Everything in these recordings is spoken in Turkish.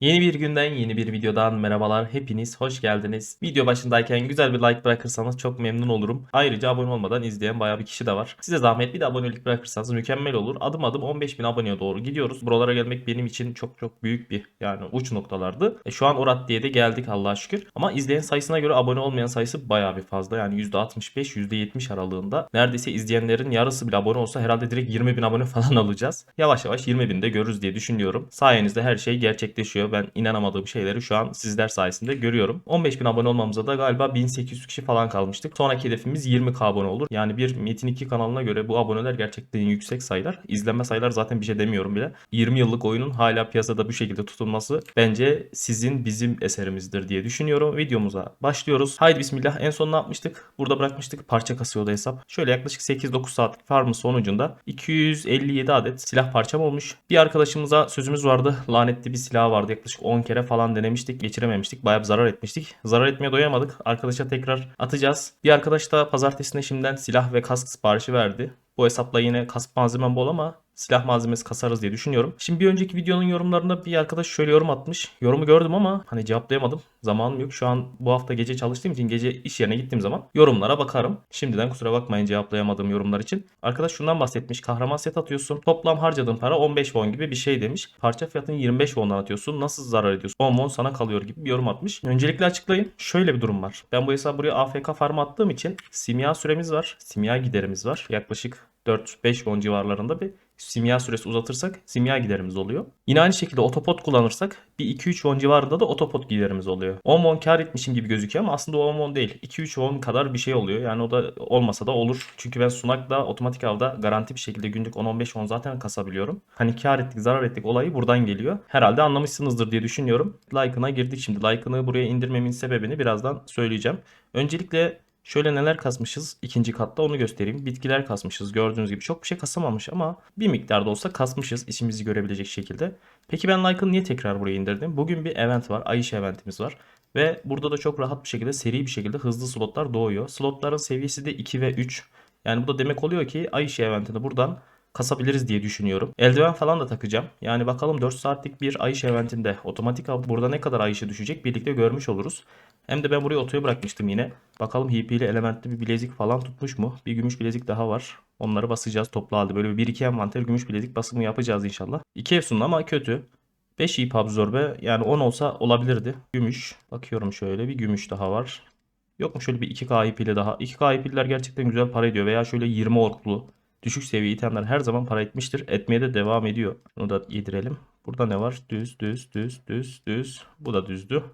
Yeni bir günden yeni bir videodan merhabalar. Hepiniz hoş geldiniz. Video başındayken güzel bir like bırakırsanız çok memnun olurum. Ayrıca abone olmadan izleyen bayağı bir kişi de var. Size zahmet bir de abonelik bırakırsanız mükemmel olur. Adım adım 15.000 aboneye doğru gidiyoruz. Buralara gelmek benim için çok çok büyük bir yani uç noktalardı. E, şu an o raddeye de geldik Allah'a şükür. Ama izleyen sayısına göre abone olmayan sayısı bayağı bir fazla. Yani %65 %70 aralığında. Neredeyse izleyenlerin yarısı bile abone olsa herhalde direkt 20.000 abone falan alacağız. Yavaş yavaş 20.000 de görürüz diye düşünüyorum. Sayenizde her şey gerçekleşiyor. Ben inanamadığım şeyleri şu an sizler sayesinde görüyorum. 15.000 abone olmamıza da galiba 1800 kişi falan kalmıştık. Sonraki hedefimiz 20k abone olur. Yani bir Metin 2 kanalına göre bu aboneler gerçekten yüksek sayılar. İzlenme sayılar zaten bir şey demiyorum bile. 20 yıllık oyunun hala piyasada bu şekilde tutulması bence sizin bizim eserimizdir diye düşünüyorum. Videomuza başlıyoruz. Haydi bismillah. En son ne yapmıştık? Burada bırakmıştık. Parça kasıyordu hesap. Şöyle yaklaşık 8-9 saatlik farmın sonucunda 257 adet silah parçam olmuş. Bir arkadaşımıza sözümüz vardı. Lanetli bir silah vardı. Yaklaşık 10 kere falan denemiştik. Geçirememiştik. Bayağı bir zarar etmiştik. Zarar etmeye doyamadık. Arkadaşa tekrar atacağız. Bir arkadaş da pazartesine şimdiden silah ve kask siparişi verdi. Bu hesapla yine kask malzemem bol ama silah malzemesi kasarız diye düşünüyorum. Şimdi bir önceki videonun yorumlarında bir arkadaş şöyle yorum atmış. Yorumu gördüm ama hani cevaplayamadım. Zamanım yok. Şu an bu hafta gece çalıştığım için gece iş yerine gittiğim zaman yorumlara bakarım. Şimdiden kusura bakmayın cevaplayamadığım yorumlar için. Arkadaş şundan bahsetmiş. Kahraman set atıyorsun. Toplam harcadığın para 15 won gibi bir şey demiş. Parça fiyatını 25 won'dan atıyorsun. Nasıl zarar ediyorsun? 10 won sana kalıyor gibi bir yorum atmış. Öncelikle açıklayayım. Şöyle bir durum var. Ben bu hesabı buraya AFK farm'a attığım için simya süremiz var. Simya giderimiz var. Yaklaşık 4-5 won civarlarında bir simya süresi uzatırsak simya giderimiz oluyor. Yine aynı şekilde otopot kullanırsak bir 2-3 won civarında da otopot giderimiz oluyor. 10 won kar etmişim gibi gözüküyor ama aslında o 10 won değil. 2-3 won kadar bir şey oluyor. Yani o da olmasa da olur. Çünkü ben sunakla otomatik avda garanti bir şekilde günlük 10-15 won zaten kasabiliyorum. Hani kar ettik zarar ettik olayı buradan geliyor. Herhalde anlamışsınızdır diye düşünüyorum. Like'ına girdik şimdi. Like'ını buraya indirmemin sebebini birazdan söyleyeceğim. Öncelikle Şöyle neler kasmışız ikinci katta onu göstereyim. Bitkiler kasmışız gördüğünüz gibi. Çok bir şey kasamamış ama bir miktarda olsa kasmışız işimizi görebilecek şekilde. Peki ben like'ını niye tekrar buraya indirdim? Bugün bir event var. Ay işi eventimiz var. Ve burada da çok rahat bir şekilde seri bir şekilde hızlı slotlar doğuyor. Slotların seviyesi de 2 ve 3. Yani bu da demek oluyor ki ay işi eventini buradan kasabiliriz diye düşünüyorum. Eldiven falan da takacağım. Yani bakalım 4 saatlik bir ay işi eventinde otomatik burada ne kadar ay işi düşecek birlikte görmüş oluruz. Hem de ben buraya otoya bırakmıştım yine. Bakalım HP ile elementli bir bilezik falan tutmuş mu? Bir gümüş bilezik daha var. Onları basacağız toplu halde. Böyle bir 1-2 envanter gümüş bilezik basımı yapacağız inşallah. 2 Efsun ama kötü. 5 ip absorbe yani 10 olsa olabilirdi. Gümüş. Bakıyorum şöyle bir gümüş daha var. Yok mu şöyle bir 2K ip daha? 2K ipiller gerçekten güzel para ediyor. Veya şöyle 20 orklu. Düşük seviye itemler her zaman para etmiştir. Etmeye de devam ediyor. Bunu da yedirelim. Burada ne var? Düz, düz, düz, düz, düz. Bu da düzdü.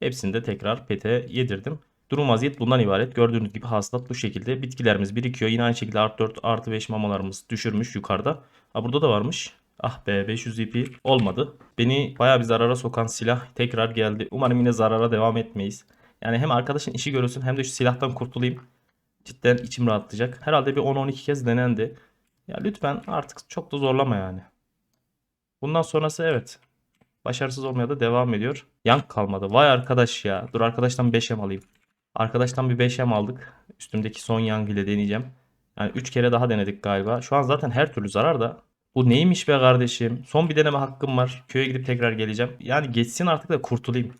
Hepsini de tekrar pete yedirdim. Durum vaziyet bundan ibaret. Gördüğünüz gibi hasılat bu şekilde. Bitkilerimiz birikiyor. Yine aynı şekilde artı 4 artı 5 mamalarımız düşürmüş yukarıda. Ha burada da varmış. Ah be 500 ip olmadı. Beni baya bir zarara sokan silah tekrar geldi. Umarım yine zarara devam etmeyiz. Yani hem arkadaşın işi görülsün hem de şu silahtan kurtulayım. Cidden içim rahatlayacak. Herhalde bir 10-12 kez denendi. Ya lütfen artık çok da zorlama yani. Bundan sonrası evet. Başarısız olmaya da devam ediyor. Yank kalmadı. Vay arkadaş ya. Dur arkadaştan 5M alayım. Arkadaştan bir 5M aldık. Üstümdeki son yang ile deneyeceğim. Yani 3 kere daha denedik galiba. Şu an zaten her türlü zarar da. Bu neymiş be kardeşim? Son bir deneme hakkım var. Köye gidip tekrar geleceğim. Yani geçsin artık da kurtulayım.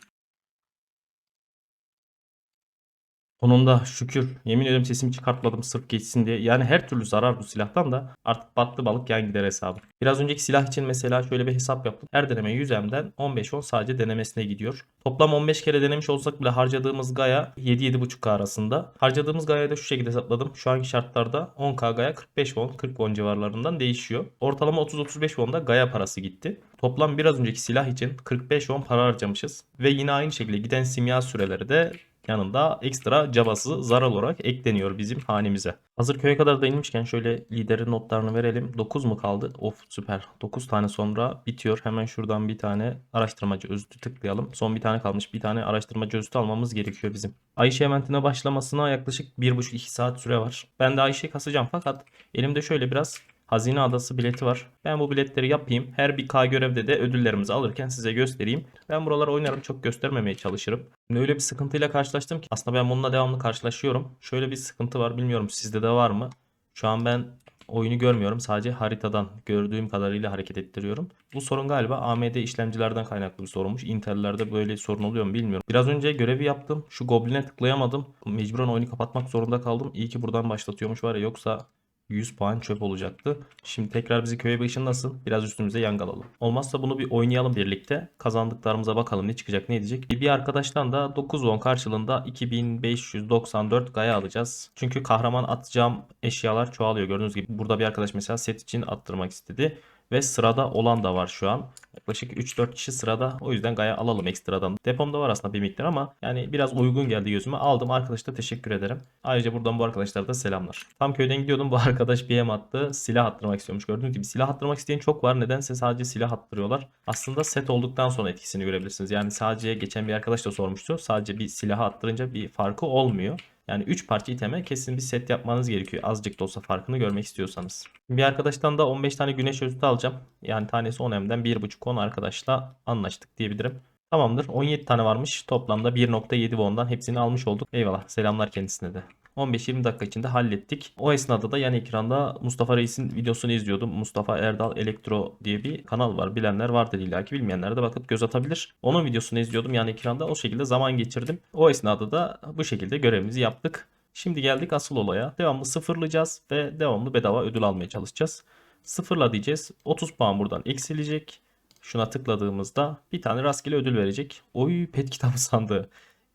Sonunda şükür. Yemin ediyorum sesimi çıkartmadım sırf geçsin diye. Yani her türlü zarar bu silahtan da artık battı balık yan gider hesabı. Biraz önceki silah için mesela şöyle bir hesap yaptım. Her deneme 100M'den 15-10 sadece denemesine gidiyor. Toplam 15 kere denemiş olsak bile harcadığımız gaya 7-7.5K arasında. Harcadığımız gayayı da şu şekilde hesapladım. Şu anki şartlarda 10K gaya 45 won 40 won civarlarından değişiyor. Ortalama 30-35 won'da gaya parası gitti. Toplam biraz önceki silah için 45 won para harcamışız. Ve yine aynı şekilde giden simya süreleri de yanında ekstra cabası zarar olarak ekleniyor bizim hanemize. Hazır köye kadar da inmişken şöyle liderin notlarını verelim. 9 mu kaldı? Of süper. 9 tane sonra bitiyor. Hemen şuradan bir tane araştırmacı özütü tıklayalım. Son bir tane kalmış. Bir tane araştırmacı özütü almamız gerekiyor bizim. Ayşe eventine başlamasına yaklaşık 1,5-2 saat süre var. Ben de Ayşe'yi kasacağım fakat elimde şöyle biraz Hazine Adası bileti var. Ben bu biletleri yapayım. Her bir K görevde de ödüllerimizi alırken size göstereyim. Ben buraları oynarım çok göstermemeye çalışırım. Şimdi öyle bir sıkıntıyla karşılaştım ki aslında ben bununla devamlı karşılaşıyorum. Şöyle bir sıkıntı var bilmiyorum sizde de var mı? Şu an ben oyunu görmüyorum. Sadece haritadan gördüğüm kadarıyla hareket ettiriyorum. Bu sorun galiba AMD işlemcilerden kaynaklı bir sorunmuş. Intel'lerde böyle sorun oluyor mu bilmiyorum. Biraz önce görevi yaptım. Şu Goblin'e tıklayamadım. Mecburen oyunu kapatmak zorunda kaldım. İyi ki buradan başlatıyormuş var ya yoksa 100 puan çöp olacaktı. Şimdi tekrar bizi köye bir ışınlasın. Biraz üstümüze yang alalım. Olmazsa bunu bir oynayalım birlikte. Kazandıklarımıza bakalım ne çıkacak ne edecek. Bir arkadaştan da 9 won karşılığında 2594 gaya alacağız. Çünkü kahraman atacağım eşyalar çoğalıyor. Gördüğünüz gibi burada bir arkadaş mesela set için attırmak istedi. Ve sırada olan da var şu an. Yaklaşık 3-4 kişi sırada. O yüzden gaya alalım ekstradan. Depomda var aslında bir miktar ama yani biraz uygun geldi gözüme. Aldım arkadaşa teşekkür ederim. Ayrıca buradan bu arkadaşlara da selamlar. Tam köyden gidiyordum. Bu arkadaş bir hem attı. Silah attırmak istiyormuş. Gördüğünüz gibi silah attırmak isteyen çok var. Nedense sadece silah attırıyorlar. Aslında set olduktan sonra etkisini görebilirsiniz. Yani sadece geçen bir arkadaş da sormuştu. Sadece bir silahı attırınca bir farkı olmuyor. Yani 3 parça iteme kesin bir set yapmanız gerekiyor. Azıcık da olsa farkını görmek istiyorsanız. Bir arkadaştan da 15 tane güneş özütü alacağım. Yani tanesi 10 M'den 1.5-10 arkadaşla anlaştık diyebilirim. Tamamdır. 17 tane varmış. Toplamda 1.7 won'dan hepsini almış olduk. Eyvallah. Selamlar kendisine de. 15-20 dakika içinde hallettik. O esnada da yan ekranda Mustafa Reis'in videosunu izliyordum. Mustafa Erdal Elektro diye bir kanal var. Bilenler vardır illaki bilmeyenler de bakıp göz atabilir. Onun videosunu izliyordum yan ekranda. O şekilde zaman geçirdim. O esnada da bu şekilde görevimizi yaptık. Şimdi geldik asıl olaya. Devamlı sıfırlayacağız ve devamlı bedava ödül almaya çalışacağız. Sıfırla diyeceğiz. 30 puan buradan eksilecek. Şuna tıkladığımızda bir tane rastgele ödül verecek. Oy pet kitabı sandığı.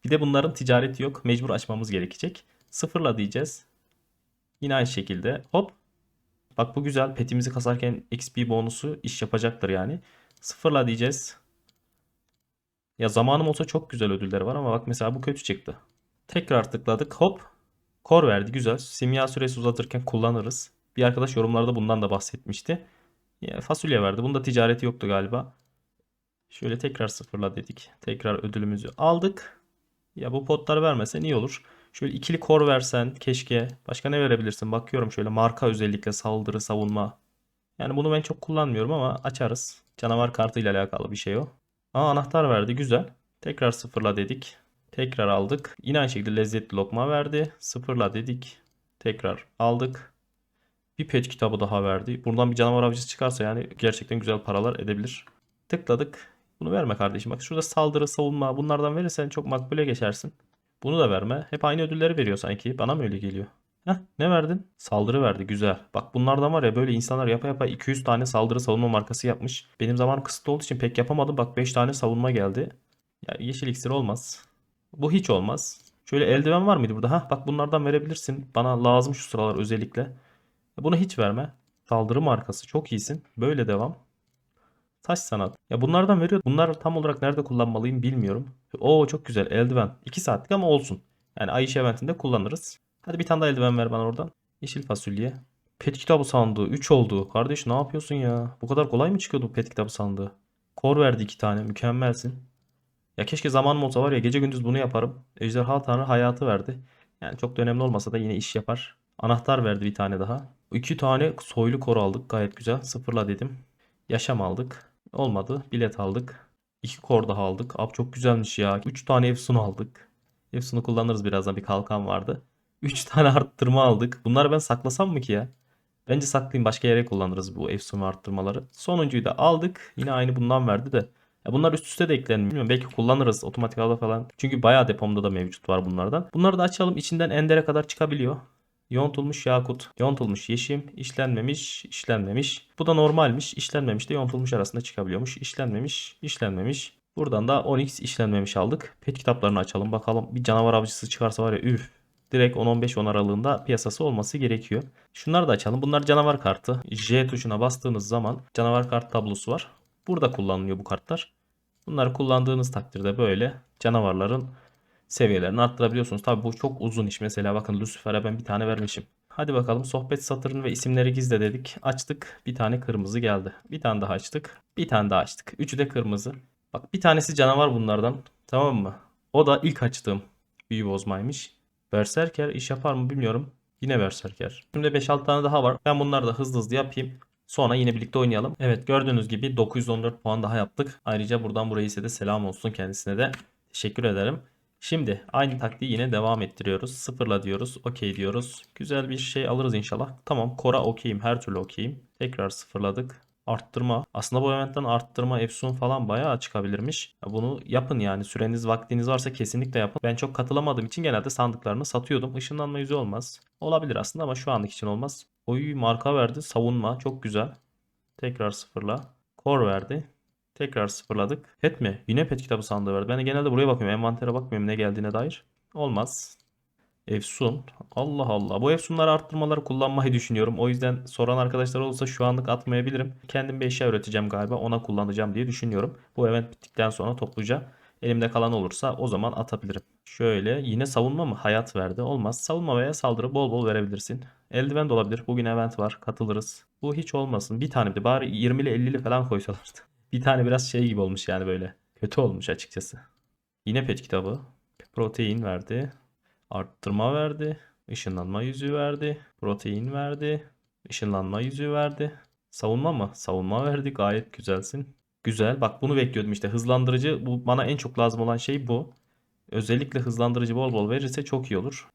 Bir de bunların ticareti yok. Mecbur açmamız gerekecek. Sıfırla diyeceğiz. Yine aynı şekilde hop. Bak bu güzel. Petimizi kasarken XP bonusu iş yapacaktır yani. Sıfırla diyeceğiz. Ya zamanım olsa çok güzel ödülleri var ama bak mesela bu kötü çıktı. Tekrar tıkladık. Hop. Kor verdi. Güzel. Simya süresi uzatırken kullanırız. Bir arkadaş yorumlarda bundan da bahsetmişti. Ya, fasulye verdi. Bunda ticareti yoktu galiba. Şöyle tekrar sıfırla dedik. Tekrar ödülümüzü aldık. Ya bu potları vermesen iyi olur. Şöyle ikili kor versen keşke. Başka ne verebilirsin? Bakıyorum şöyle marka özellikle saldırı, savunma. Yani bunu ben çok kullanmıyorum ama açarız. Canavar kartı ile alakalı bir şey o. Aa anahtar verdi güzel. Tekrar sıfırla dedik. Tekrar aldık. Yine aynı şekilde lezzetli lokma verdi. Sıfırla dedik. Tekrar aldık. Bir pet kitabı daha verdi. Buradan bir canavar avcısı çıkarsa yani gerçekten güzel paralar edebilir. Tıkladık. Bunu verme kardeşim. Bak şurada saldırı, savunma bunlardan verirsen çok makbule geçersin. Bunu da verme. Hep aynı ödülleri veriyor sanki. Bana mı öyle geliyor? Heh, ne verdin? Saldırı verdi. Güzel. Bak bunlardan var ya böyle insanlar yapa yapa 200 tane saldırı savunma markası yapmış. Benim zamanım kısıtlı olduğu için pek yapamadım. Bak 5 tane savunma geldi. Ya yeşil iksir olmaz. Bu hiç olmaz. Şöyle eldiven var mıydı burada? Hah bak bunlardan verebilirsin. Bana lazım şu sıralar özellikle. Bunu hiç verme. Saldırı markası çok iyisin. Böyle devam. Taş sanat. Ya bunlardan veriyor. Bunlar tam olarak nerede kullanmalıyım bilmiyorum. Oo çok güzel eldiven. 2 saatlik ama olsun. Yani ay iş eventinde kullanırız. Hadi bir tane daha eldiven ver bana oradan. Yeşil fasulye. Pet kitabı sandığı 3 oldu. Kardeş ne yapıyorsun ya? Bu kadar kolay mı çıkıyordu bu pet kitabı sandığı? Kor verdi 2 tane. Mükemmelsin. Ya keşke zamanım olsa var ya gece gündüz bunu yaparım. Ejderha Tanrı hayatı verdi. Yani çok da önemli olmasa da yine iş yapar. Anahtar verdi bir tane daha. 2 tane soylu kor aldık. Gayet güzel. Sıfırla dedim. Yaşam aldık. Olmadı. Bilet aldık. 2 kor daha aldık. Abi çok güzelmiş ya. 3 tane Efsun aldık. Efsun'u kullanırız birazdan. Bir kalkan vardı. 3 tane arttırma aldık. Bunları ben saklasam mı ki ya? Bence saklayayım. Başka yere kullanırız bu Efsun arttırmaları. Sonuncuyu da aldık. Yine aynı bundan verdi de. Ya bunlar üst üste de eklenmiyor. Bilmiyorum, belki kullanırız otomatik alda falan. Çünkü bayağı depomda da mevcut var bunlardan. Bunları da açalım. İçinden endere kadar çıkabiliyor. Yontulmuş yakut, yontulmuş yeşim, işlenmemiş, işlenmemiş. Bu da normalmiş. İşlenmemiş de yontulmuş arasında çıkabiliyormuş. İşlenmemiş, işlenmemiş. Buradan da 10x işlenmemiş aldık. Pet kitaplarını açalım bakalım. Bir canavar avcısı çıkarsa var ya üf. Direkt 10-15-10 aralığında piyasası olması gerekiyor. Şunları da açalım. Bunlar canavar kartı. J tuşuna bastığınız zaman canavar kart tablosu var. Burada kullanılıyor bu kartlar. Bunları kullandığınız takdirde böyle canavarların seviyelerini arttırabiliyorsunuz. Tabi bu çok uzun iş. Mesela bakın Lucifer'e ben bir tane vermişim. Hadi bakalım sohbet satırını ve isimleri gizle dedik. Açtık. Bir tane kırmızı geldi. Bir tane daha açtık. Bir tane daha açtık. Üçü de kırmızı. Bak bir tanesi canavar bunlardan. Tamam mı? O da ilk açtığım büyü bozmaymış. Berserker iş yapar mı bilmiyorum. Yine Berserker. Şimdi 5-6 tane daha var. Ben bunları da hızlı hızlı yapayım. Sonra yine birlikte oynayalım. Evet gördüğünüz gibi 914 puan daha yaptık. Ayrıca buradan buraya ise de selam olsun kendisine de. Teşekkür ederim. Şimdi aynı taktiği yine devam ettiriyoruz. Sıfırla diyoruz. Okey diyoruz. Güzel bir şey alırız inşallah. Tamam Kora okeyim. Her türlü okeyim. Tekrar sıfırladık. Arttırma. Aslında bu eventten arttırma, Efsun falan bayağı çıkabilirmiş. Bunu yapın yani. Süreniz, vaktiniz varsa kesinlikle yapın. Ben çok katılamadığım için genelde sandıklarını satıyordum. Işınlanma yüzü olmaz. Olabilir aslında ama şu anlık için olmaz. Oy marka verdi. Savunma. Çok güzel. Tekrar sıfırla. Kor verdi. Tekrar sıfırladık. Pet mi? Yine pet kitabı sandığı verdi. Ben de genelde buraya bakıyorum. Envantere bakmıyorum ne geldiğine dair. Olmaz. Efsun. Allah Allah. Bu Efsunları arttırmaları kullanmayı düşünüyorum. O yüzden soran arkadaşlar olursa şu anlık atmayabilirim. Kendim bir eşya üreteceğim galiba. Ona kullanacağım diye düşünüyorum. Bu event bittikten sonra topluca elimde kalan olursa o zaman atabilirim. Şöyle yine savunma mı? Hayat verdi. Olmaz. Savunma veya saldırı bol bol verebilirsin. Eldiven de olabilir. Bugün event var. Katılırız. Bu hiç olmasın. Bir tane de bari 20'li 50'li falan koysalardı. Bir tane biraz şey gibi olmuş yani böyle. Kötü olmuş açıkçası. Yine pet kitabı. Protein verdi. Arttırma verdi. Işınlanma yüzüğü verdi. Protein verdi. Işınlanma yüzüğü verdi. Savunma mı? Savunma verdi. Gayet güzelsin. Güzel. Bak bunu bekliyordum işte. Hızlandırıcı. Bu bana en çok lazım olan şey bu. Özellikle hızlandırıcı bol bol verirse çok iyi olur.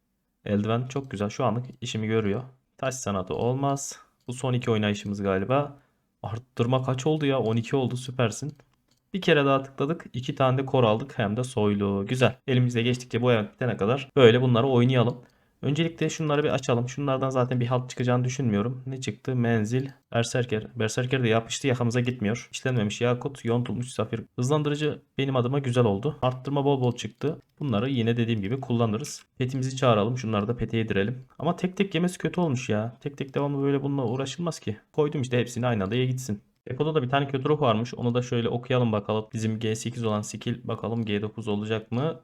Eldiven çok güzel. Şu anlık işimi görüyor. Taş sanatı olmaz. Bu son iki oynayışımız galiba. Arttırma kaç oldu ya? 12 oldu. Süpersin. Bir kere daha tıkladık. iki tane de kor aldık. Hem de soylu. Güzel. Elimizde geçtikçe bu event bitene kadar böyle bunları oynayalım. Öncelikle şunları bir açalım. Şunlardan zaten bir halt çıkacağını düşünmüyorum. Ne çıktı? Menzil, Berserker. Berserker de yapıştı yakamıza gitmiyor. İşlenmemiş yakut, yontulmuş safir. Hızlandırıcı benim adıma güzel oldu. Arttırma bol bol çıktı. Bunları yine dediğim gibi kullanırız. Petimizi çağıralım. Şunları da pete yedirelim. Ama tek tek yemesi kötü olmuş ya. Tek tek devamlı böyle bununla uğraşılmaz ki. Koydum işte hepsini aynı anda ye gitsin. Depoda da bir tane kötü ruh varmış. Onu da şöyle okuyalım bakalım. Bizim G8 olan skill bakalım G9 olacak mı?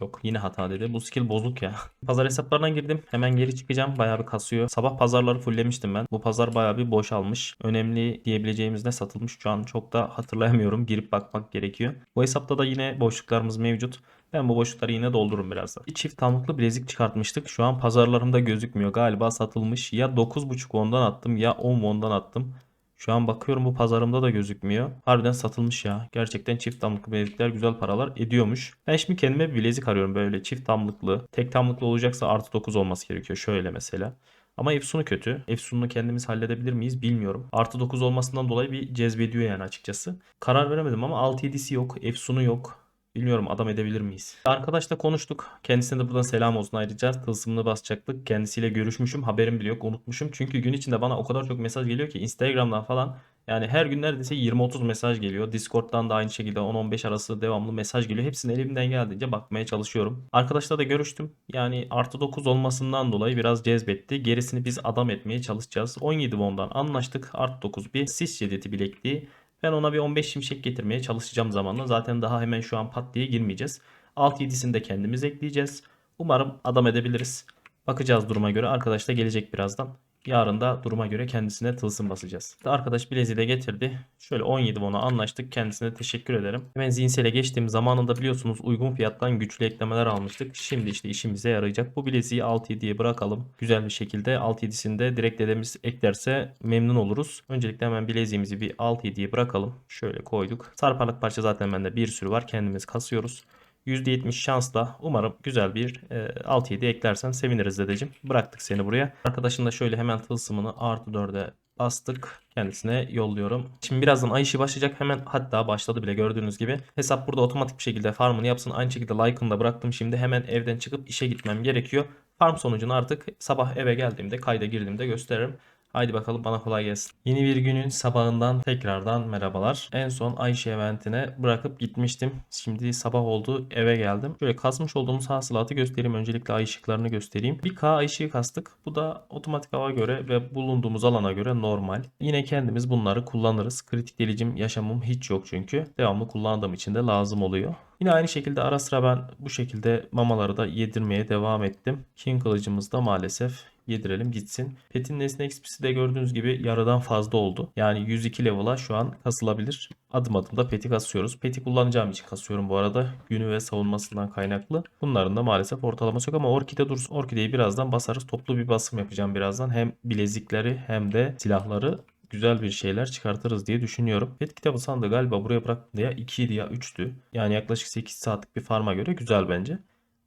Yok yine hata dedi. Bu skill bozuk ya. Pazar hesaplarına girdim. Hemen geri çıkacağım. Bayağı bir kasıyor. Sabah pazarları fulllemiştim ben. Bu pazar bayağı bir boşalmış. Önemli diyebileceğimiz ne satılmış şu an çok da hatırlayamıyorum. Girip bakmak gerekiyor. Bu hesapta da yine boşluklarımız mevcut. Ben bu boşlukları yine doldururum birazdan. Bir çift tamlıklı bilezik çıkartmıştık. Şu an pazarlarımda gözükmüyor. Galiba satılmış. Ya 9.5 won'dan attım ya 10 won'dan attım. Şu an bakıyorum bu pazarımda da gözükmüyor. Harbiden satılmış ya. Gerçekten çift damlıklı bilezikler güzel paralar ediyormuş. Ben şimdi kendime bir bilezik arıyorum böyle çift damlıklı. Tek damlıklı olacaksa artı 9 olması gerekiyor. Şöyle mesela. Ama Efsun'u kötü. Efsun'u kendimiz halledebilir miyiz bilmiyorum. Artı 9 olmasından dolayı bir cezbediyor yani açıkçası. Karar veremedim ama 6-7'si yok. Efsun'u yok. Bilmiyorum adam edebilir miyiz? Arkadaşla konuştuk. Kendisine de buradan selam olsun ayrıca. Tılsımını basacaktık. Kendisiyle görüşmüşüm. Haberim bile yok. Unutmuşum. Çünkü gün içinde bana o kadar çok mesaj geliyor ki Instagram'dan falan. Yani her gün neredeyse 20-30 mesaj geliyor. Discord'dan da aynı şekilde 10-15 arası devamlı mesaj geliyor. Hepsini elimden geldiğince bakmaya çalışıyorum. Arkadaşla da görüştüm. Yani artı 9 olmasından dolayı biraz cezbetti. Gerisini biz adam etmeye çalışacağız. 17 won'dan anlaştık. Artı 9 bir sis cedeti bilekliği. Ben ona bir 15 şimşek getirmeye çalışacağım zamanla. Zaten daha hemen şu an pat diye girmeyeceğiz. 6-7'sini de kendimiz ekleyeceğiz. Umarım adam edebiliriz. Bakacağız duruma göre. Arkadaş da gelecek birazdan. Yarın da duruma göre kendisine tılsım basacağız. Arkadaş bileziği de getirdi. Şöyle 17 won'a anlaştık. Kendisine teşekkür ederim. Hemen zihinsele geçtiğim zamanında biliyorsunuz uygun fiyattan güçlü eklemeler almıştık. Şimdi işte işimize yarayacak. Bu bileziği 6-7'ye bırakalım. Güzel bir şekilde 6-7'sini de direkt dedemiz eklerse memnun oluruz. Öncelikle hemen bileziğimizi bir 6-7'ye bırakalım. Şöyle koyduk. Sarparlık parça zaten bende bir sürü var. Kendimiz kasıyoruz. %70 şansla umarım güzel bir e, 6-7 eklersen seviniriz dedeciğim. Bıraktık seni buraya. Arkadaşın da şöyle hemen tılsımını artı 4'e bastık. Kendisine yolluyorum. Şimdi birazdan ay işi başlayacak. Hemen hatta başladı bile gördüğünüz gibi. Hesap burada otomatik bir şekilde farmını yapsın. Aynı şekilde like'ını da bıraktım. Şimdi hemen evden çıkıp işe gitmem gerekiyor. Farm sonucunu artık sabah eve geldiğimde kayda girdiğimde gösteririm. Haydi bakalım bana kolay gelsin. Yeni bir günün sabahından tekrardan merhabalar. En son Ayşe eventine bırakıp gitmiştim. Şimdi sabah oldu eve geldim. Şöyle kasmış olduğumuz hasılatı göstereyim. Öncelikle ay ışıklarını göstereyim. Bir K ay ışığı kastık. Bu da otomatik hava göre ve bulunduğumuz alana göre normal. Yine kendimiz bunları kullanırız. Kritik delicim yaşamım hiç yok çünkü. Devamlı kullandığım için de lazım oluyor. Yine aynı şekilde ara sıra ben bu şekilde mamaları da yedirmeye devam ettim. King kılıcımız da maalesef yedirelim gitsin. Pet'in nesne XP'si de gördüğünüz gibi yarıdan fazla oldu. Yani 102 level'a şu an kasılabilir. Adım adım da Pet'i kasıyoruz. Pet'i kullanacağım için kasıyorum bu arada. Günü ve savunmasından kaynaklı. Bunların da maalesef ortalaması yok ama Orkide dursun. Orkide'yi birazdan basarız. Toplu bir basım yapacağım birazdan. Hem bilezikleri hem de silahları güzel bir şeyler çıkartırız diye düşünüyorum. Pet kitabı sandığı galiba buraya bıraktığımda ya 2'ydi ya 3'tü. Yani yaklaşık 8 saatlik bir farma göre güzel bence.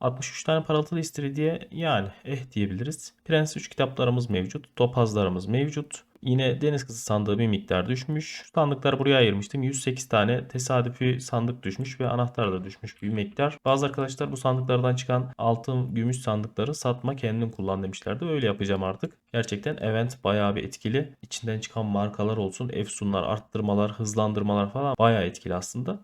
63 tane parıltılı istiridye yani eh diyebiliriz. Prens 3 kitaplarımız mevcut. Topazlarımız mevcut. Yine deniz kızı sandığı bir miktar düşmüş. Sandıkları buraya ayırmıştım. 108 tane tesadüfi sandık düşmüş ve anahtar da düşmüş bir miktar. Bazı arkadaşlar bu sandıklardan çıkan altın, gümüş sandıkları satma kendin kullan demişlerdi. Öyle yapacağım artık. Gerçekten event bayağı bir etkili. İçinden çıkan markalar olsun, efsunlar, arttırmalar, hızlandırmalar falan bayağı etkili aslında.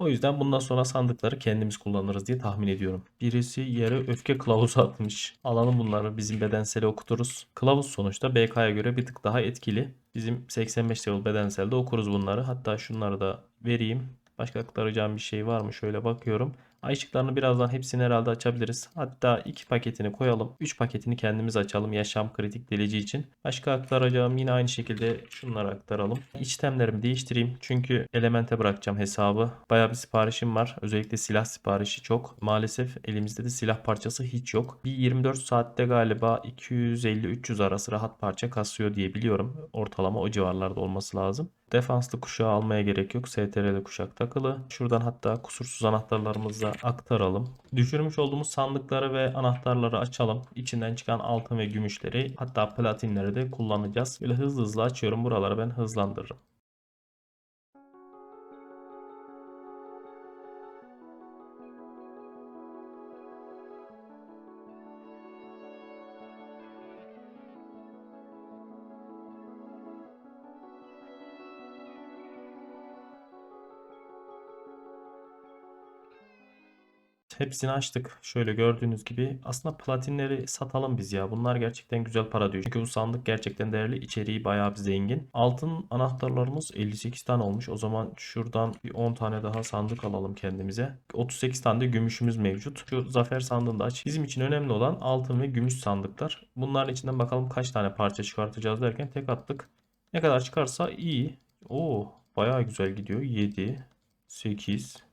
O yüzden bundan sonra sandıkları kendimiz kullanırız diye tahmin ediyorum. Birisi yere öfke kılavuzu atmış. Alalım bunları bizim bedenseli okuturuz. Kılavuz sonuçta BK'ya göre bir tık daha etkili. Bizim 85 level bedenselde okuruz bunları. Hatta şunları da vereyim. Başka aktaracağım bir şey var mı? Şöyle bakıyorum. Ay ışıklarını birazdan hepsini herhalde açabiliriz. Hatta iki paketini koyalım. 3 paketini kendimiz açalım yaşam kritik delici için. Başka aktaracağım yine aynı şekilde şunları aktaralım. İşlemlerimi değiştireyim. Çünkü elemente bırakacağım hesabı. Baya bir siparişim var. Özellikle silah siparişi çok. Maalesef elimizde de silah parçası hiç yok. Bir 24 saatte galiba 250-300 arası rahat parça kasıyor diye biliyorum. Ortalama o civarlarda olması lazım. Defanslı kuşağı almaya gerek yok. STR'li kuşak takılı. Şuradan hatta kusursuz anahtarlarımızı da aktaralım. Düşürmüş olduğumuz sandıkları ve anahtarları açalım. İçinden çıkan altın ve gümüşleri hatta platinleri de kullanacağız. Böyle hızlı hızlı açıyorum. Buraları ben hızlandırırım. Hepsini açtık. Şöyle gördüğünüz gibi. Aslında platinleri satalım biz ya. Bunlar gerçekten güzel para diyor. Çünkü bu sandık gerçekten değerli. İçeriği bayağı bir zengin. Altın anahtarlarımız 58 tane olmuş. O zaman şuradan bir 10 tane daha sandık alalım kendimize. 38 tane de gümüşümüz mevcut. Şu zafer sandığını da aç. Bizim için önemli olan altın ve gümüş sandıklar. Bunların içinden bakalım kaç tane parça çıkartacağız derken tek attık. Ne kadar çıkarsa iyi. Oo, bayağı güzel gidiyor. 7, 8,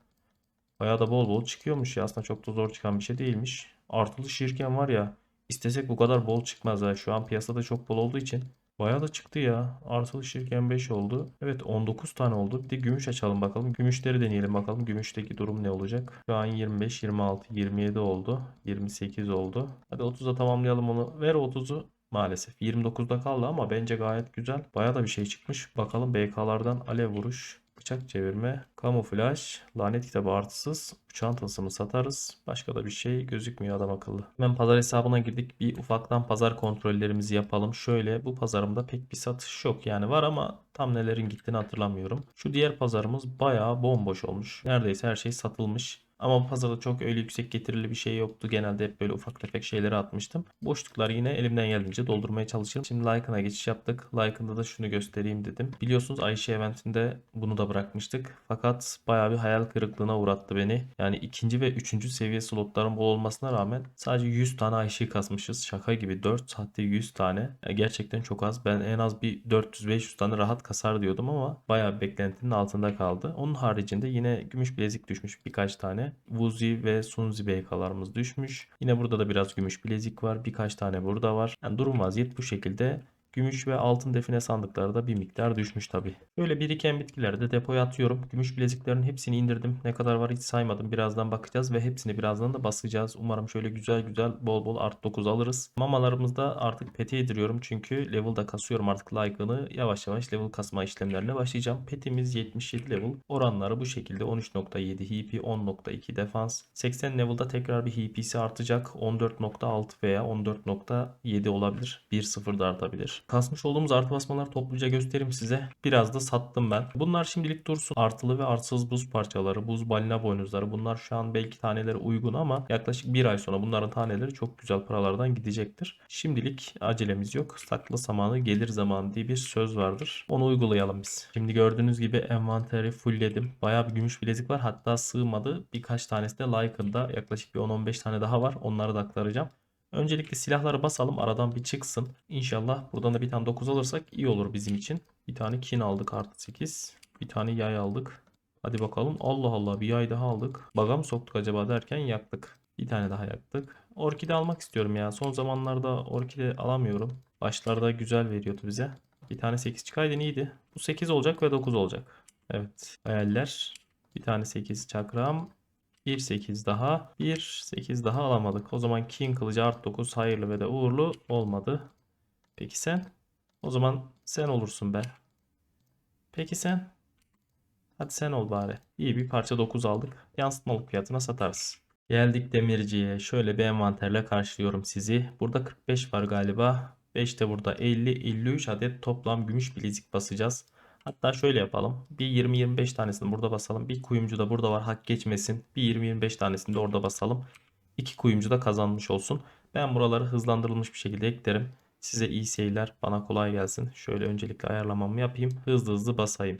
Bayağı da bol bol çıkıyormuş ya. Aslında çok da zor çıkan bir şey değilmiş. Artılı şirken var ya. istesek bu kadar bol çıkmaz ha. Şu an piyasada çok bol olduğu için. Bayağı da çıktı ya. Artılı şirken 5 oldu. Evet 19 tane oldu. Bir de gümüş açalım bakalım. Gümüşleri deneyelim bakalım. Gümüşteki durum ne olacak? Şu an 25, 26, 27 oldu. 28 oldu. Hadi 30'a tamamlayalım onu. Ver 30'u. Maalesef 29'da kaldı ama bence gayet güzel. Bayağı da bir şey çıkmış. Bakalım BK'lardan alev vuruş. Bıçak çevirme, kamuflaj, lanet kitabı artısız, çantasını satarız. Başka da bir şey gözükmüyor adam akıllı. Hemen pazar hesabına girdik. Bir ufaktan pazar kontrollerimizi yapalım. Şöyle bu pazarımda pek bir satış yok. Yani var ama tam nelerin gittiğini hatırlamıyorum. Şu diğer pazarımız bayağı bomboş olmuş. Neredeyse her şey satılmış. Ama pazarda çok öyle yüksek getirili bir şey yoktu. Genelde hep böyle ufak tefek şeyleri atmıştım. Boşlukları yine elimden geldiğince doldurmaya çalışırım. Şimdi Lycan'a geçiş yaptık. Lycan'da da şunu göstereyim dedim. Biliyorsunuz Ayşe eventinde bunu da bırakmıştık. Fakat bayağı bir hayal kırıklığına uğrattı beni. Yani ikinci ve üçüncü seviye slotların bol olmasına rağmen sadece 100 tane Ayşe'yi kasmışız. Şaka gibi 4 saatte 100 tane. Yani gerçekten çok az. Ben en az bir 400-500 tane rahat kasar diyordum ama bir beklentinin altında kaldı. Onun haricinde yine gümüş bilezik düşmüş birkaç tane. Wuzi ve Sunzi BK'larımız düşmüş. Yine burada da biraz gümüş bilezik var. Birkaç tane burada var. Yani durum vaziyet bu şekilde. Gümüş ve altın define sandıkları da bir miktar düşmüş tabi. Böyle biriken bitkileri de depoya atıyorum. Gümüş bileziklerin hepsini indirdim. Ne kadar var hiç saymadım. Birazdan bakacağız ve hepsini birazdan da basacağız. Umarım şöyle güzel güzel bol bol art 9 alırız. Mamalarımızda artık peti yediriyorum. Çünkü level'da kasıyorum artık like'ını. Yavaş yavaş level kasma işlemlerine başlayacağım. Petimiz 77 level. Oranları bu şekilde 13.7 HP, 10.2 defans. 80 level'da tekrar bir HP'si artacak. 14.6 veya 14.7 olabilir. 1.0 da artabilir. Kasmış olduğumuz artı basmalar topluca göstereyim size. Biraz da sattım ben. Bunlar şimdilik dursun. Artılı ve artsız buz parçaları, buz balina boynuzları. Bunlar şu an belki taneleri uygun ama yaklaşık bir ay sonra bunların taneleri çok güzel paralardan gidecektir. Şimdilik acelemiz yok. Saklı zamanı gelir zaman diye bir söz vardır. Onu uygulayalım biz. Şimdi gördüğünüz gibi envanteri fullledim. Bayağı bir gümüş bilezik var. Hatta sığmadı. Birkaç tanesi de Lycan'da. Yaklaşık bir 10-15 tane daha var. Onları da aktaracağım. Öncelikle silahları basalım. Aradan bir çıksın. İnşallah buradan da bir tane 9 alırsak iyi olur bizim için. Bir tane kin aldık artı 8. Bir tane yay aldık. Hadi bakalım. Allah Allah bir yay daha aldık. Baga mı soktuk acaba derken yaktık. Bir tane daha yaktık. Orkide almak istiyorum ya. Son zamanlarda orkide alamıyorum. Başlarda güzel veriyordu bize. Bir tane 8 çıkaydı iyiydi. Bu 8 olacak ve 9 olacak. Evet. Hayaller. Bir tane 8 çakram. 1 8 daha. 1 8 daha alamadık. O zaman King kılıcı art 9 hayırlı ve de uğurlu olmadı. Peki sen? O zaman sen olursun be. Peki sen? Hadi sen ol bari. İyi bir parça 9 aldık. Yansıtmalık fiyatına satarız. Geldik demirciye. Şöyle bir envanterle karşılıyorum sizi. Burada 45 var galiba. 5 de burada 50, 53 adet toplam gümüş bilezik basacağız. Hatta şöyle yapalım. Bir 20-25 tanesini burada basalım. Bir kuyumcu da burada var hak geçmesin. Bir 20-25 tanesini de orada basalım. İki kuyumcu da kazanmış olsun. Ben buraları hızlandırılmış bir şekilde eklerim. Size iyi seyirler. Bana kolay gelsin. Şöyle öncelikle ayarlamamı yapayım. Hızlı hızlı basayım.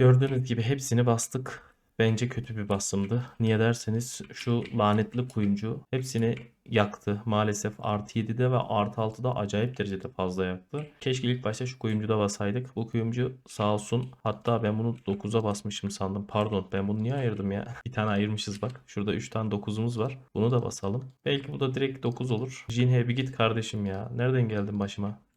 Gördüğünüz gibi hepsini bastık. Bence kötü bir basımdı. Niye derseniz şu lanetli kuyumcu hepsini yaktı. Maalesef artı 7'de ve artı 6'da acayip derecede fazla yaktı. Keşke ilk başta şu kuyumcuda basaydık. Bu kuyumcu sağ olsun. Hatta ben bunu 9'a basmışım sandım. Pardon ben bunu niye ayırdım ya? Bir tane ayırmışız bak. Şurada 3 tane 9'umuz var. Bunu da basalım. Belki bu da direkt 9 olur. Jinhe bir git kardeşim ya. Nereden geldin başıma?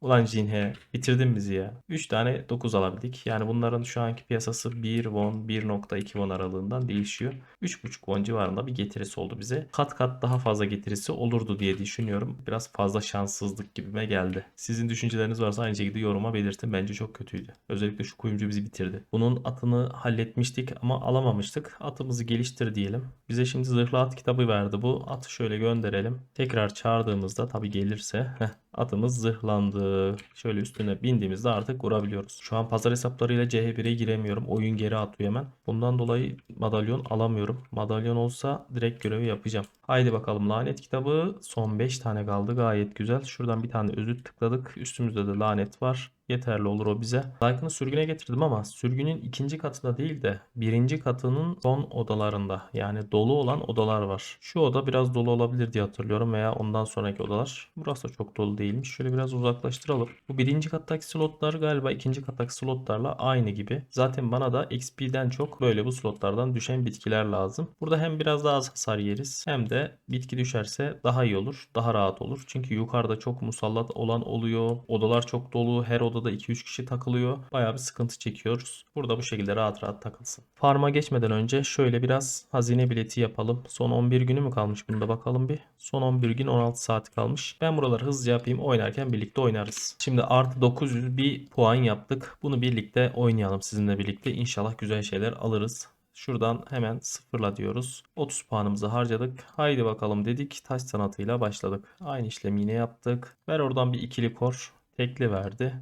Ulan Jinhe bitirdin bizi ya. 3 tane 9 alabildik. Yani bunların şu anki piyasası 1 won 1.2 won aralığından değişiyor. 3.5 won civarında bir getirisi oldu bize. Kat kat daha fazla getirisi olurdu diye düşünüyorum. Biraz fazla şanssızlık gibime geldi. Sizin düşünceleriniz varsa aynı şekilde yoruma belirtin. Bence çok kötüydü. Özellikle şu kuyumcu bizi bitirdi. Bunun atını halletmiştik ama alamamıştık. Atımızı geliştir diyelim. Bize şimdi zırhlı at kitabı verdi bu. Atı şöyle gönderelim. Tekrar çağırdığımızda tabi gelirse atımız zırhlandı. Şöyle üstüne bindiğimizde artık vurabiliyoruz. Şu an pazar hesaplarıyla CH1'e giremiyorum. Oyun geri atıyor hemen. Bundan dolayı madalyon alamıyorum. Madalyon olsa direkt görevi yapacağım. Haydi bakalım lanet kitabı. Son 5 tane kaldı. Gayet güzel. Şuradan bir tane özür tıkladık. Üstümüzde de lanet var. Yeterli olur o bize. Like'ını sürgüne getirdim ama sürgünün ikinci katında değil de birinci katının son odalarında yani dolu olan odalar var. Şu oda biraz dolu olabilir diye hatırlıyorum veya ondan sonraki odalar. Burası da çok dolu değilmiş. Şöyle biraz uzaklaştıralım. Bu birinci kattaki slotlar galiba ikinci kattaki slotlarla aynı gibi. Zaten bana da XP'den çok böyle bu slotlardan düşen bitkiler lazım. Burada hem biraz daha az hasar yeriz hem de bitki düşerse daha iyi olur. Daha rahat olur. Çünkü yukarıda çok musallat olan oluyor. Odalar çok dolu. Her odada 2-3 kişi takılıyor. Bayağı bir sıkıntı çekiyoruz. Burada bu şekilde rahat rahat takılsın. Farm'a geçmeden önce şöyle biraz hazine bileti yapalım. Son 11 günü mü kalmış bunda bakalım bir. Son 11 gün 16 saat kalmış. Ben buraları hızlıca yapayım. Oynarken birlikte oynarız. Şimdi artı 900 bir puan yaptık. Bunu birlikte oynayalım sizinle birlikte. İnşallah güzel şeyler alırız. Şuradan hemen sıfırla diyoruz. 30 puanımızı harcadık. Haydi bakalım dedik. Taş sanatıyla başladık. Aynı işlemi yine yaptık. Ver oradan bir ikili kor. Tekli verdi.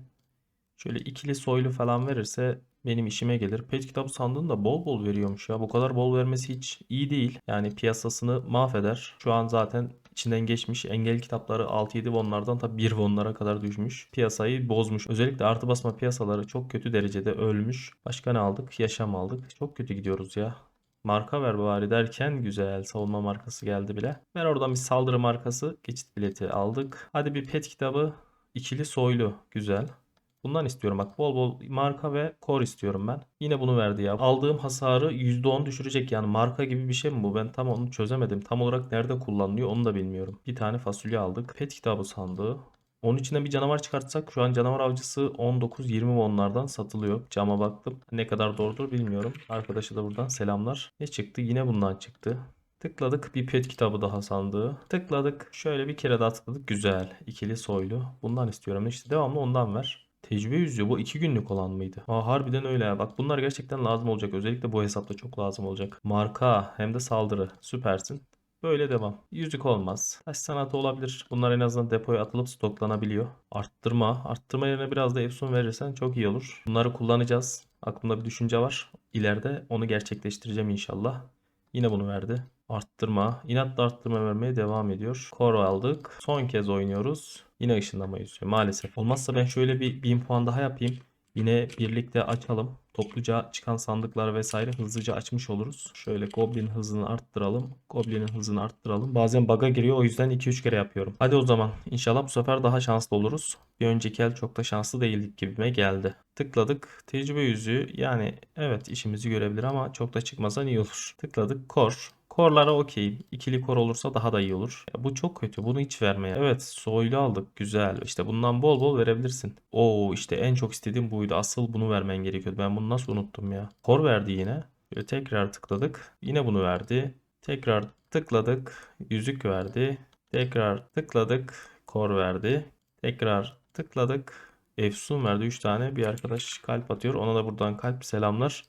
Şöyle ikili soylu falan verirse benim işime gelir. Pet kitabı sandığında bol bol veriyormuş ya. Bu kadar bol vermesi hiç iyi değil. Yani piyasasını mahveder. Şu an zaten içinden geçmiş. Engel kitapları 6-7 wonlardan tabi 1 wonlara kadar düşmüş. Piyasayı bozmuş. Özellikle artı basma piyasaları çok kötü derecede ölmüş. Başka ne aldık? Yaşam aldık. Çok kötü gidiyoruz ya. Marka ver bari derken güzel savunma markası geldi bile. Ver oradan bir saldırı markası. Geçit bileti aldık. Hadi bir pet kitabı. ikili soylu. Güzel. Bundan istiyorum bak bol bol marka ve core istiyorum ben. Yine bunu verdi ya. Aldığım hasarı %10 düşürecek yani marka gibi bir şey mi bu? Ben tam onu çözemedim. Tam olarak nerede kullanılıyor onu da bilmiyorum. Bir tane fasulye aldık. Pet kitabı sandığı. Onun içinden bir canavar çıkartsak şu an canavar avcısı 19-20 wonlardan satılıyor. Cama baktım. Ne kadar doğrudur bilmiyorum. Arkadaşa da buradan selamlar. Ne çıktı? Yine bundan çıktı. Tıkladık bir pet kitabı daha sandığı. Tıkladık. Şöyle bir kere daha tıkladık. Güzel. İkili soylu. Bundan istiyorum. İşte devamlı ondan ver. Tecrübe yüzüğü bu iki günlük olan mıydı? Aa, harbiden öyle ya. Bak bunlar gerçekten lazım olacak. Özellikle bu hesapta çok lazım olacak. Marka hem de saldırı. Süpersin. Böyle devam. Yüzük olmaz. Taş sanatı olabilir. Bunlar en azından depoya atılıp stoklanabiliyor. Arttırma. Arttırma yerine biraz da efsun verirsen çok iyi olur. Bunları kullanacağız. Aklımda bir düşünce var. İleride onu gerçekleştireceğim inşallah. Yine bunu verdi. Arttırma. İnatla arttırma vermeye devam ediyor. Kor aldık. Son kez oynuyoruz. Yine ışınlama yüzüğü maalesef. Olmazsa ben şöyle bir 1000 puan daha yapayım. Yine birlikte açalım. Topluca çıkan sandıklar vesaire hızlıca açmış oluruz. Şöyle Goblin hızını arttıralım. Goblin'in hızını arttıralım. Bazen bug'a giriyor o yüzden 2-3 kere yapıyorum. Hadi o zaman inşallah bu sefer daha şanslı oluruz. Bir önceki el çok da şanslı değildik gibime geldi. Tıkladık. Tecrübe yüzüğü yani evet işimizi görebilir ama çok da çıkmasa iyi olur. Tıkladık. Kor. Korlara okey. İkili kor olursa daha da iyi olur. Ya bu çok kötü. Bunu hiç vermeye. Evet soylu aldık. Güzel. İşte bundan bol bol verebilirsin. Oo işte en çok istediğim buydu. Asıl bunu vermen gerekiyordu. Ben bunu nasıl unuttum ya. Kor verdi yine. Böyle tekrar tıkladık. Yine bunu verdi. Tekrar tıkladık. Yüzük verdi. Tekrar tıkladık. Kor verdi. Tekrar tıkladık. Efsun verdi 3 tane. Bir arkadaş kalp atıyor. Ona da buradan kalp selamlar.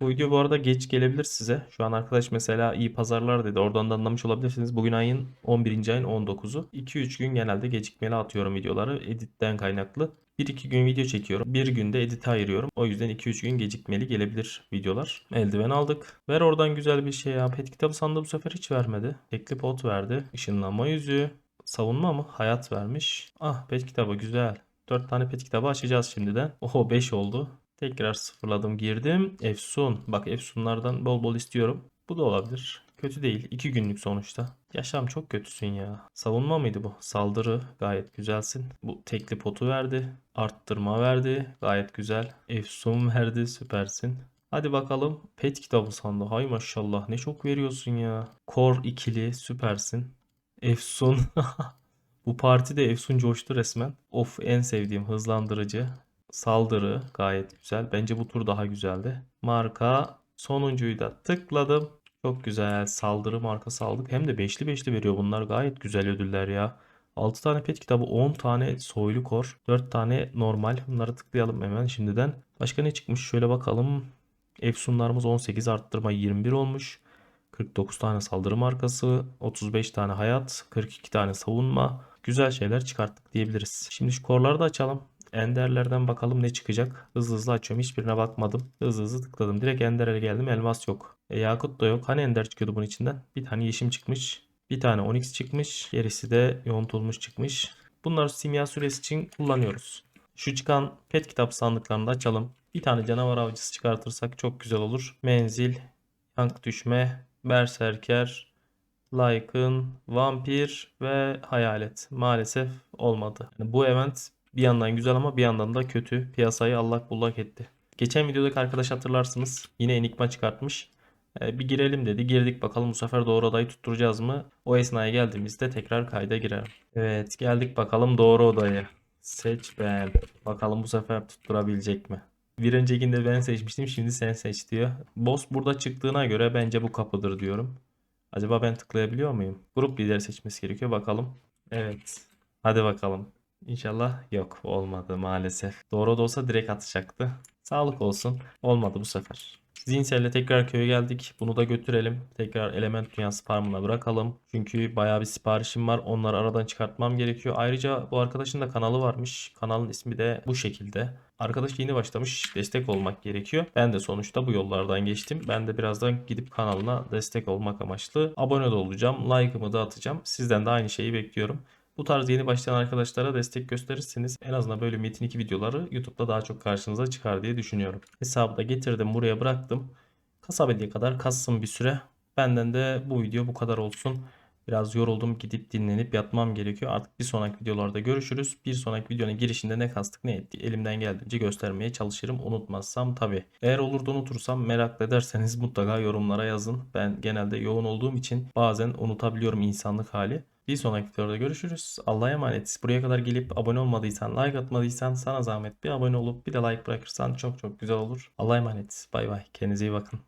Bu video bu arada geç gelebilir size. Şu an arkadaş mesela iyi pazarlar dedi. Oradan da anlamış olabilirsiniz. Bugün ayın 11. ayın 19'u. 2-3 gün genelde gecikmeli atıyorum videoları. Editten kaynaklı. 1-2 gün video çekiyorum. Bir günde edite ayırıyorum. O yüzden 2-3 gün gecikmeli gelebilir videolar. Eldiven aldık. Ver oradan güzel bir şey ya. Pet kitabı sandığı bu sefer hiç vermedi. Tekli pot verdi. Işınlanma yüzüğü. Savunma mı? Hayat vermiş. Ah pet kitabı güzel. 4 tane pet kitabı açacağız şimdiden. Oho 5 oldu. Tekrar sıfırladım girdim. Efsun. Bak Efsunlardan bol bol istiyorum. Bu da olabilir. Kötü değil. 2 günlük sonuçta. Yaşam çok kötüsün ya. Savunma mıydı bu? Saldırı. Gayet güzelsin. Bu tekli potu verdi. Arttırma verdi. Gayet güzel. Efsun verdi. Süpersin. Hadi bakalım. Pet kitabı sandı. Hay maşallah. Ne çok veriyorsun ya. Kor ikili. Süpersin. Efsun. Bu partide Efsun coştu resmen. Of en sevdiğim hızlandırıcı. Saldırı gayet güzel. Bence bu tur daha güzeldi. Marka sonuncuyu da tıkladım. Çok güzel saldırı markası aldık. Hem de beşli beşli veriyor bunlar. Gayet güzel ödüller ya. 6 tane pet kitabı, 10 tane soylu kor, 4 tane normal. Bunları tıklayalım hemen şimdiden. Başka ne çıkmış? Şöyle bakalım. Efsunlarımız 18 arttırma 21 olmuş. 49 tane saldırı markası, 35 tane hayat, 42 tane savunma. Güzel şeyler çıkarttık diyebiliriz. Şimdi şu korları da açalım. Enderlerden bakalım ne çıkacak. Hızlı hızlı açıyorum. Hiçbirine bakmadım. Hızlı hızlı tıkladım. Direkt Ender'e geldim. Elmas yok. E, Yakut da yok. Hani Ender çıkıyordu bunun içinden? Bir tane yeşim çıkmış. Bir tane Onyx çıkmış. Gerisi de yontulmuş çıkmış. Bunları simya süresi için kullanıyoruz. Şu çıkan pet kitap sandıklarını da açalım. Bir tane canavar avcısı çıkartırsak çok güzel olur. Menzil, yank düşme, berserker, Lycan, vampir ve hayalet. Maalesef olmadı. Yani bu event bir yandan güzel ama bir yandan da kötü. Piyasayı allak bullak etti. Geçen videodaki arkadaş hatırlarsınız. Yine Enigma çıkartmış. Ee, bir girelim dedi. Girdik bakalım bu sefer doğru odayı tutturacağız mı? O esnaya geldiğimizde tekrar kayda girerim. Evet geldik bakalım doğru odayı. Seç ben. Bakalım bu sefer tutturabilecek mi? Bir öncekinde ben seçmiştim şimdi sen seç diyor. Boss burada çıktığına göre bence bu kapıdır diyorum. Acaba ben tıklayabiliyor muyum? Grup lider seçmesi gerekiyor bakalım. Evet. Hadi bakalım. İnşallah yok olmadı maalesef. Doğru da olsa direkt atacaktı. Sağlık olsun. Olmadı bu sefer. Zihinselle tekrar köye geldik. Bunu da götürelim. Tekrar element dünyası farmına bırakalım. Çünkü bayağı bir siparişim var. Onları aradan çıkartmam gerekiyor. Ayrıca bu arkadaşın da kanalı varmış. Kanalın ismi de bu şekilde. Arkadaş yeni başlamış. Destek olmak gerekiyor. Ben de sonuçta bu yollardan geçtim. Ben de birazdan gidip kanalına destek olmak amaçlı abone de olacağım. Like'ımı da atacağım. Sizden de aynı şeyi bekliyorum. Bu tarz yeni başlayan arkadaşlara destek gösterirseniz en azından böyle Metin 2 videoları YouTube'da daha çok karşınıza çıkar diye düşünüyorum. Hesabı da getirdim buraya bıraktım. Kasabildiği kadar kassın bir süre. Benden de bu video bu kadar olsun. Biraz yoruldum gidip dinlenip yatmam gerekiyor. Artık bir sonraki videolarda görüşürüz. Bir sonraki videonun girişinde ne kastık ne ettik elimden geldiğince göstermeye çalışırım. Unutmazsam tabi. Eğer olur da unutursam merak ederseniz mutlaka yorumlara yazın. Ben genelde yoğun olduğum için bazen unutabiliyorum insanlık hali. Bir sonraki videoda görüşürüz. Allah'a emanet. Buraya kadar gelip abone olmadıysan, like atmadıysan sana zahmet bir abone olup bir de like bırakırsan çok çok güzel olur. Allah'a emanet. Bay bay. Kendinize iyi bakın.